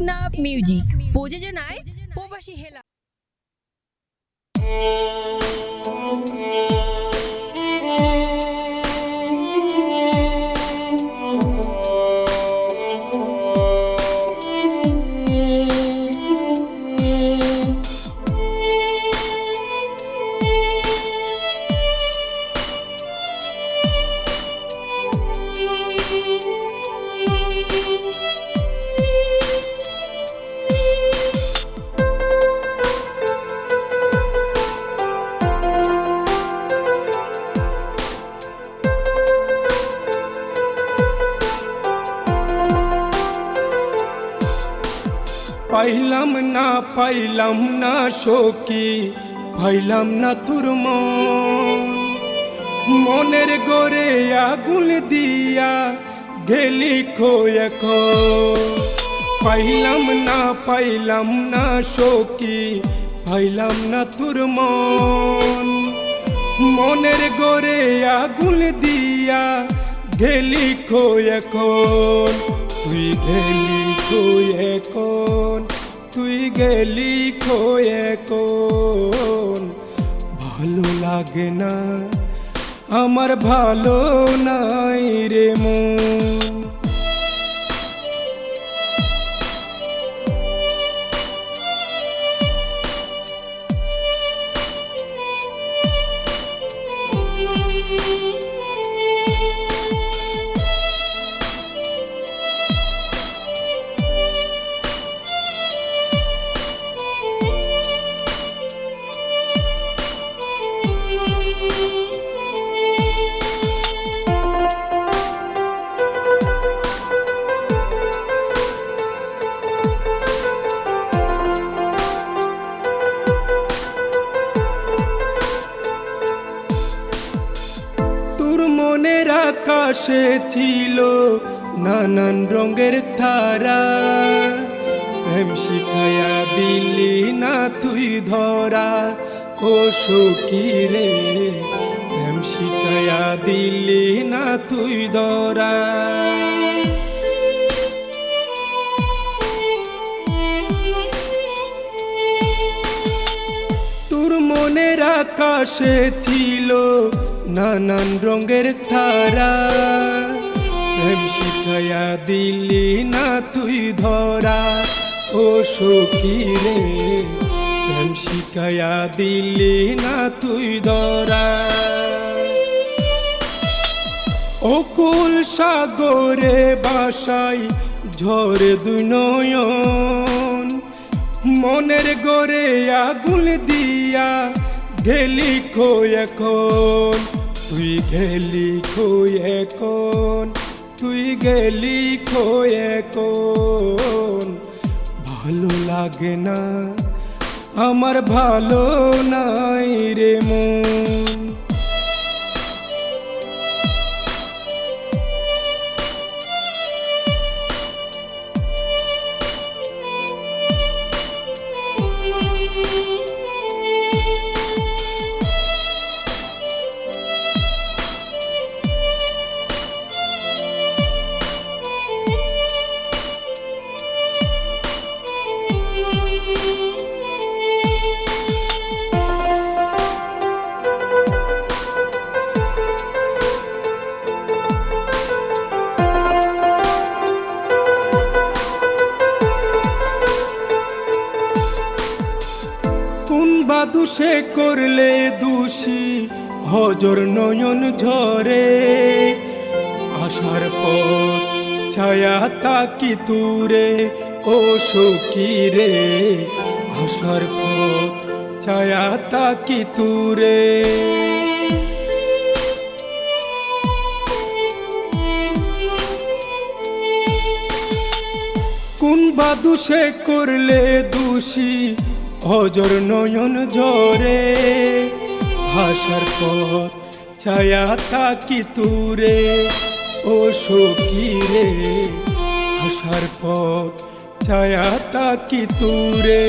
Teknaf music প্রযোজনায় প্রবাসী হেলা পাইলাম না পাইলাম না সখী, পাইলাম না তোর মন। মনের গড়ে আগুন দিয়া গেলি খোয়াখ পাইলাম না পাইলাম না সখী, পাইলাম না তোর মন। মনের গড়ে আগুন দিয়া গেলি এখন? তুই গেলি এখন তুই গেলি এখন ভালো লাগে না আমার ভালো নাই রে মন। আকাশে ছিল নানান রঙের তারা। প্রেম শিখায়া দিলি না তুই ধরা। ও সখী রে? প্রেম শিখায়া দিলি না তুই ধরা। তোর মনের আকাশে ছিল নানান রঙের তারা। প্রেম শিখায়া দিলি না তুই ধরা। ও সখী রে, প্রেম শিখায়া দিলি না তুই ধরা। অকুল সাগরে বাসাই ঝরে দুই নয়ন। মনের গড়ে আগুন দিয়া গেলি এখন। তুই খোয়ে এখন তুই গেলি খোয়ে এখন ভালো লাগে না, আমার ভালো নাই রে মন। সে করলে দোষী হজর নয়ন ঝরে। আসার পথ, ছায়া তাকি তুরে ও সখী রে। আসার পথ, ছায়া তাকি তুরে কোন বাদু সে করলে দোষী হজর নয়ন ঝরে ভাষার পথ ছায়া তাকি তুরে। ও সখী রে, ভাষার পথ ছায়া তাকি তুরে।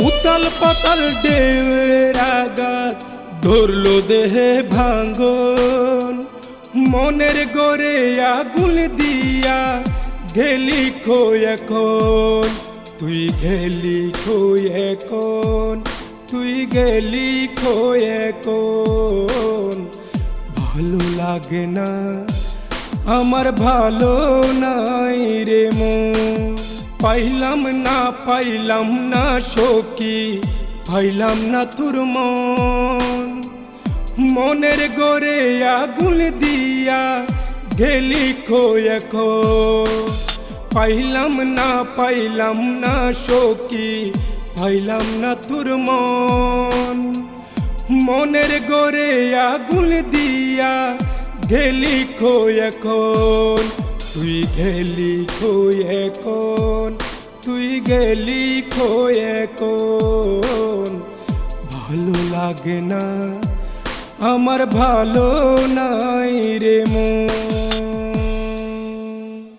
উতাল পাতাল ডেউয়ের আঘাত ধরলো দেহে ভাঙ্গন। মনের গড়ে আগুন দিয়া গেলি খো এখন। গেলি খো এখন? তুই গেলি খো এখন? ভালো লাগে না, আমার ভালো নাই রে মন। পাইলাম না পাইলাম না সখী, পাইলাম না তোর মন। মনের গড়ে আগুন দিয়া গেলি খো এখন? পাইলাম না পাইলাম না সখী, পাইলাম না তোর মন। মনের গড়ে আগুন দিয়া গেলি খো এখন? তুই গেলি খো এখন? তুই গেলি খো এখন? ভালো লাগে না, আমার ভালো নাই রে মন।